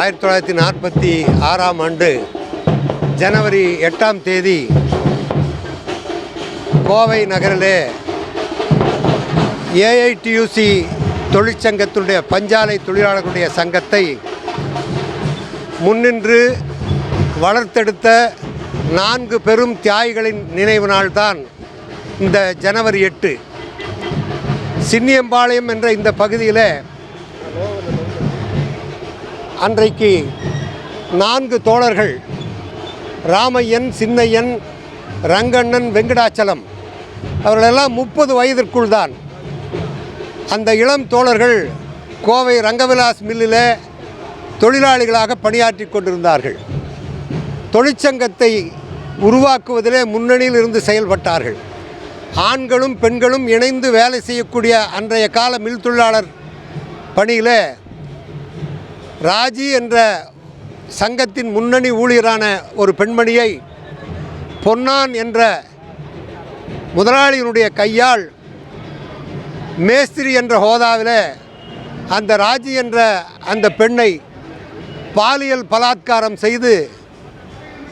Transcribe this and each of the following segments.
ஆயிரத்தி தொள்ளாயிரத்தி நாற்பத்தி ஆறாம் ஆண்டு ஜனவரி எட்டாம் தேதி கோவை நகரிலே ஏஐடியூசி தொழிற்சங்கத்துடைய பஞ்சாலை தொழிலாளர்களுடைய சங்கத்தை முன்னின்று வளர்த்தெடுத்த நான்கு பெரும் தியாகிகளின் நினைவு நாள்தான் இந்த ஜனவரி எட்டு. சின்னியம்பாளையம் என்ற இந்த பகுதியில் அன்றைக்கு நான்கு தோழர்கள் ராமையன் சின்னையன் ரங்கண்ணன் வெங்கடாச்சலம் அவர்களெல்லாம் முப்பது வயதிற்குள் தான் அந்த இளம் தோழர்கள் கோவை ரங்கவிலாஸ் மில்லில் தொழிலாளிகளாக பணியாற்றி கொண்டிருந்தார்கள். தொழிற்சங்கத்தை உருவாக்குவதிலே முன்னணியில் இருந்து செயல்பட்டார்கள். ஆண்களும் பெண்களும் இணைந்து வேலை செய்யக்கூடிய அன்றைய கால மில் தொழிலாளர் பணியில் ராஜி என்ற சங்கத்தின் முன்னணி ஊழியரான ஒரு பெண்மணியை பொன்னான் என்ற முதலாளியினுடைய கையால் மேஸ்திரி என்ற ஹோதாவில் அந்த ராஜி என்ற அந்த பெண்ணை பாலியல் பலாத்காரம் செய்து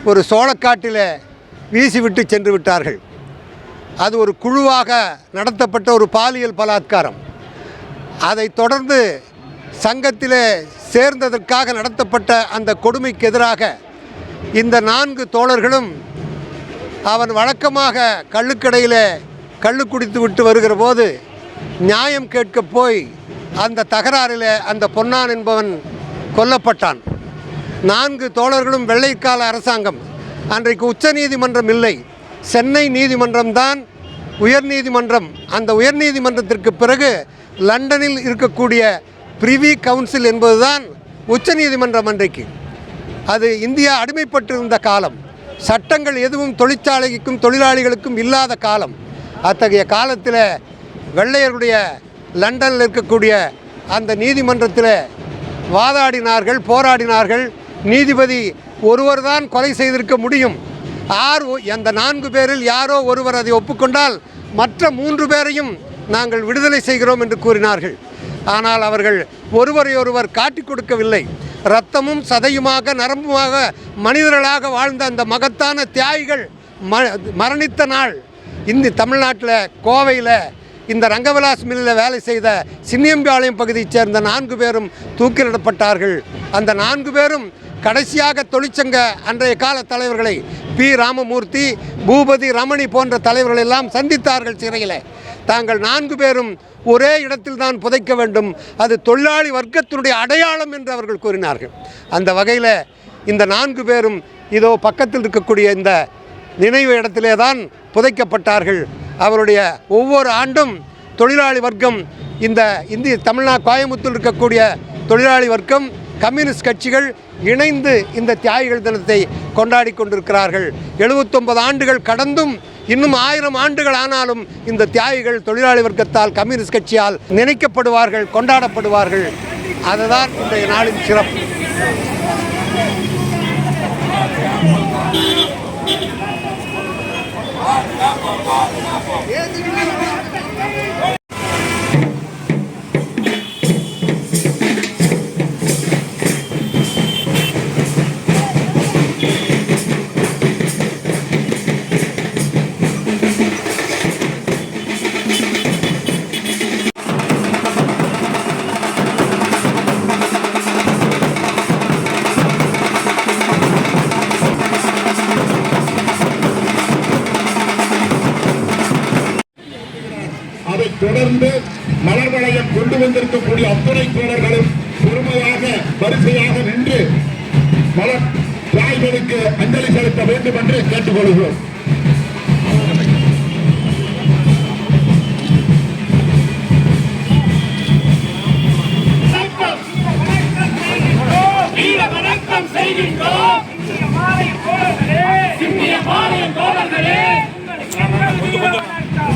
ஒரு சோளக்காட்டில் வீசிவிட்டு சென்று விட்டார்கள். அது ஒரு குழுவாக நடத்தப்பட்ட ஒரு பாலியல் பலாத்காரம். அதைத் தொடர்ந்து சங்கத்திலே சேர்ந்ததற்காக நடத்தப்பட்ட அந்த கொடுமைக்கு எதிராக இந்த நான்கு தோழர்களும் அவன் வழக்கமாக கள்ளுக்கடையில் கள்ளு குடித்து விட்டு வருகிற போது நியாயம் கேட்க போய் அந்த தகராறில் அந்த பொன்னான் என்பவன் கொல்லப்பட்டான். நான்கு தோழர்களும் வெள்ளைக்கால அரசாங்கம். அன்றைக்கு உச்ச நீதிமன்றம் இல்லை. சென்னை நீதிமன்றம்தான் உயர்நீதிமன்றம் அந்த உயர்நீதிமன்றத்திற்கு பிறகு லண்டனில் இருக்கக்கூடிய பிரிவி கவுன்சில் என்பதுதான் உச்சநீதிமன்றம் அன்றைக்கு. அது இந்தியா அடிமைப்பட்டிருந்த காலம். சட்டங்கள் எதுவும் தொழிற்சாலைக்கும் தொழிலாளிகளுக்கும் இல்லாத காலம். அத்தகைய காலத்தில் வெள்ளையருடைய லண்டனில் இருக்கக்கூடிய அந்த நீதிமன்றத்தில் வாதாடினார்கள் போராடினார்கள். நீதிபதி ஒருவர் தான் கொலை செய்திருக்க முடியும். ஆர் அந்த நான்கு பேரில் யாரோ ஒருவர் அதை ஒப்புக்கொண்டால் மற்ற மூன்று பேரையும் நாங்கள் விடுதலை செய்கிறோம் என்று கூறினார்கள். ஆனால் அவர்கள் ஒருவரையொருவர் காட்டிக் கொடுக்கவில்லை. இரத்தமும் சதையுமாக நரம்புமாக மனிதர்களாக வாழ்ந்த அந்த மகத்தான தியாகிகள் ம மரணித்த நாள். இந்த தமிழ்நாட்டில் கோவையில் இந்த ரங்கவிலாஸ் மில்லில் வேலை செய்த சின்னியம்பாளையம் பகுதியைச் சேர்ந்த நான்கு பேரும் தூக்கிலிடப்பட்டார்கள். அந்த நான்கு பேரும் கடைசியாக தொழிற்சங்க அன்றைய கால தலைவர்களை பி. ராமமூர்த்தி பூபதி ரமணி போன்ற தலைவர்கள் எல்லாம் சந்தித்தார்கள் சிறையில். தாங்கள் நான்கு பேரும் ஒரே இடத்தில் தான் புதைக்க வேண்டும். அது தொழிலாளி வர்க்கத்தினுடைய அடையாளம் என்று அவர்கள் கூறினார்கள். அந்த வகையில் இந்த நான்கு பேரும் இதோ பக்கத்தில் இருக்கக்கூடிய இந்த நினைவு இடத்திலே தான் புதைக்கப்பட்டார்கள். அவருடைய ஒவ்வொரு ஆண்டும் தொழிலாளி வர்க்கம் இந்த இந்திய தமிழ்நா கோயம்புத்தூர் இருக்கக்கூடிய தொழிலாளி வர்க்கம் கம்யூனிஸ்ட் கட்சிகள் இணைந்து இந்த தியாகிகள் தினத்தை கொண்டாடி கொண்டிருக்கிறார்கள். எழுபத்தொன்பது ஆண்டுகள் கடந்தும் இன்னும் ஆயிரம் ஆண்டுகள் ஆனாலும் இந்த தியாகிகள் தொழிலாளி வர்க்கத்தால் கம்யூனிஸ்ட் கட்சியால் நினைக்கப்படுவார்கள் கொண்டாடப்படுவார்கள். அதுதான் இன்றைய நாளின் சிறப்பு. Yeah, மலர் வளையம் கொண்டு வந்திருக்கக்கூடிய அத்துணை தோழர்களும் பொறுமையாக வரிசையாக நின்று மலர் தியாகிகளுக்கு அஞ்சலி செலுத்த வேண்டும் என்று கேட்டுக்கொள்கிறோம்.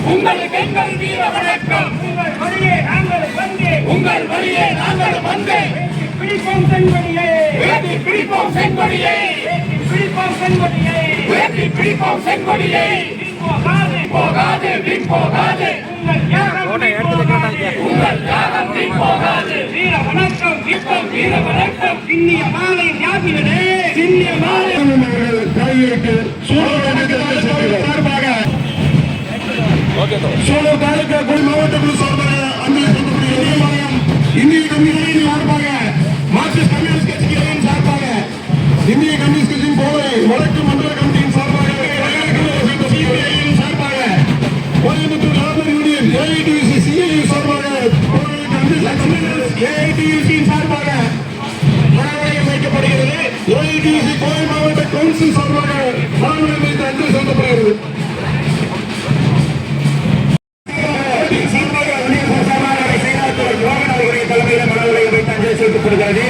உங்களுக்கு எங்கள் வீர வணக்கம் உங்கள் வழியே நாங்கள் வந்தே. உங்கள் வழியே நாங்கள் வந்தே. பிடிப்போம் செங்கொடியை வேட்டி பிடிப்போம் செங்கொடியை பிடிப்போம் செங்கொடியை வேட்டி பிடிப்போம் செங்கொடியை போகாது. போகாது பின் போகாது. உங்கள் உங்கள் போகாது. வீர வணக்கம் வீர வணக்கம் மாலை மாலை. தாயிற்கு சூழல் சூழல் தாலுகா குடி மாவட்ட சார்பாக அங்கே சொல்லக்கூடிய இந்திய கம்யூனிஸ்டின் சார்பாக மார்க்சிஸ்ட் கம்யூனிஸ்ட் கட்சிகளின் சார்பாக இந்திய கம்யூனிஸ்ட் கட்சியின் கோவை வடக்கு மண்டல கமிட்டியின் சார்பாக சார்பாக Coimbatore labour union AITUC CI சார்பாக ஏஐடிசியின் சார்பாக மனவரையம் வைக்கப்படுகிறது. ஏஐடிசி கோவை மாவட்ட கவுன்சில் சார்பாக மனவரையம் வைத்து அஞ்சலி செலுத்தப்படுகிறது. அஞ்சலி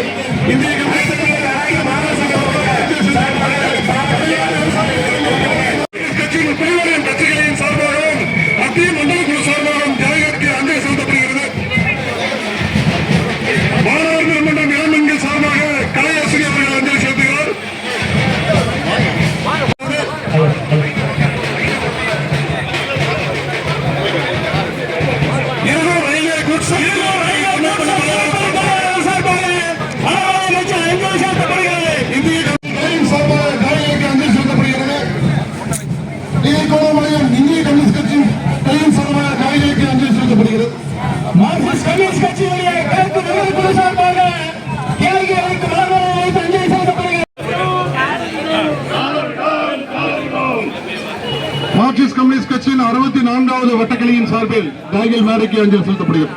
கம்யூனிஸ்ட் கட்சியின் அறுபத்தி நான்காவது வட்டக்கிளையின் சார்பில் டாகில் மேடைக்கு அஞ்சலி செலுத்தப்படுகிறது.